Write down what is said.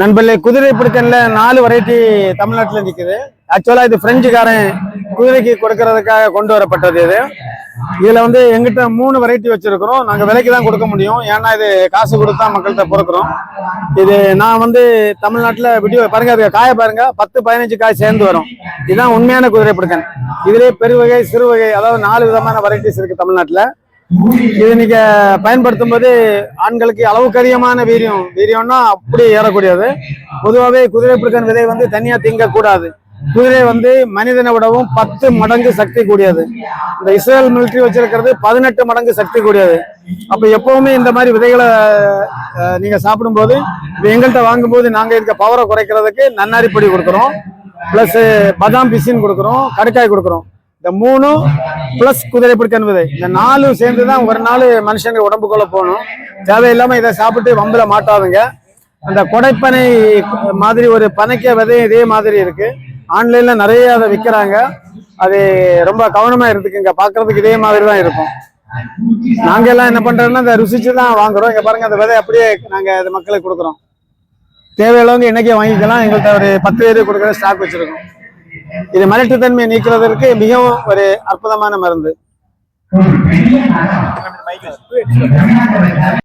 நண்பர்களே குதிரை பிடிக்கல நாலு வெரைட்டி தமிழ்நாட்டில் நிற்குது ஆக்சுவலாக இது பிரெஞ்சுக்காரன் குதிரைக்கு கொடுக்கறதுக்காக கொண்டு வரப்பட்டது இது. இதில் வந்து எங்கிட்ட மூணு வெரைட்டி வச்சுருக்கிறோம். நாங்கள் விலைக்கு தான் கொடுக்க முடியும். ஏன்னா இது காசு கொடுத்தா மக்கள்கிட்ட பொறுக்கிறோம். இது நான் வந்து தமிழ்நாட்டில் வீடியோ பாருங்க அது காய பாருங்க. பத்து பதினஞ்சு காய் சேர்ந்து வரும். இதுதான் உண்மையான குதிரை பிடிக்கன். இதிலே பெருவகை சிறுவகை அதாவது நாலு விதமான வெரைட்டிஸ் இருக்குது தமிழ்நாட்டில். இது நீங்க பயன்படுத்தும் போது ஆண்களுக்கு அளவுக்கு அதிகமான வீரியம். வீரியம்னா அப்படியே ஏறக்கூடியது. பொதுவாகவே குதிரை பிடிக்கன் விதை வந்து தனியா திங்கக்கூடாது. குதிரை வந்து மனிதனை விடவும் பத்து மடங்கு சக்தி கூடியது. இந்த இஸ்ரேல் மிலிட்டரி வச்சிருக்கிறது பதினெட்டு மடங்கு சக்தி கூடியது. அப்ப எப்பவுமே இந்த மாதிரி விதைகளை நீங்க சாப்பிடும்போது எங்கள்கிட்ட வாங்கும்போது நாங்க இருக்க பவரை குறைக்கிறதுக்கு நன்னாரி பொடி கொடுக்குறோம். பிளஸ் பதாம் பிசின் கொடுக்குறோம் கடுக்காய் கொடுக்குறோம். இந்த மூணும் பிளஸ் குதிரை பிடிக்கன் விதை இந்த நாலும் சேர்ந்து தான் ஒரு நாள் மனுஷங்க உடம்புக்குள்ள போகணும். தேவையில்லாம இதை சாப்பிட்டு வம்புல மாட்டாதுங்க. அந்த கொடைப்பனை மாதிரி ஒரு பனைக்க விதை இதே மாதிரி இருக்கு. ஆன்லைன்ல நிறைய அதை விற்கிறாங்க அது ரொம்ப கவனமா இருந்துக்குங்க பாக்குறதுக்கு இதே மாதிரி தான் இருக்கும். நாங்க எல்லாம் என்ன பண்றோம்னா இந்த ருசிச்சு தான் வாங்குறோம். இங்க பாருங்க அந்த விதை அப்படியே நாங்க அது மக்களுக்கு கொடுக்குறோம். தேவையுள்ளவங்க இன்னைக்கே வாங்கிக்கலாம். எங்கள்கிட்ட ஒரு பத்து பேருக்கு கொடுக்குற ஸ்டாக் வச்சிருக்கோம். இது மலட்டுத்தன்மையை நீக்கிறதற்கு மிகவும் ஒரு அற்புதமான மருந்து.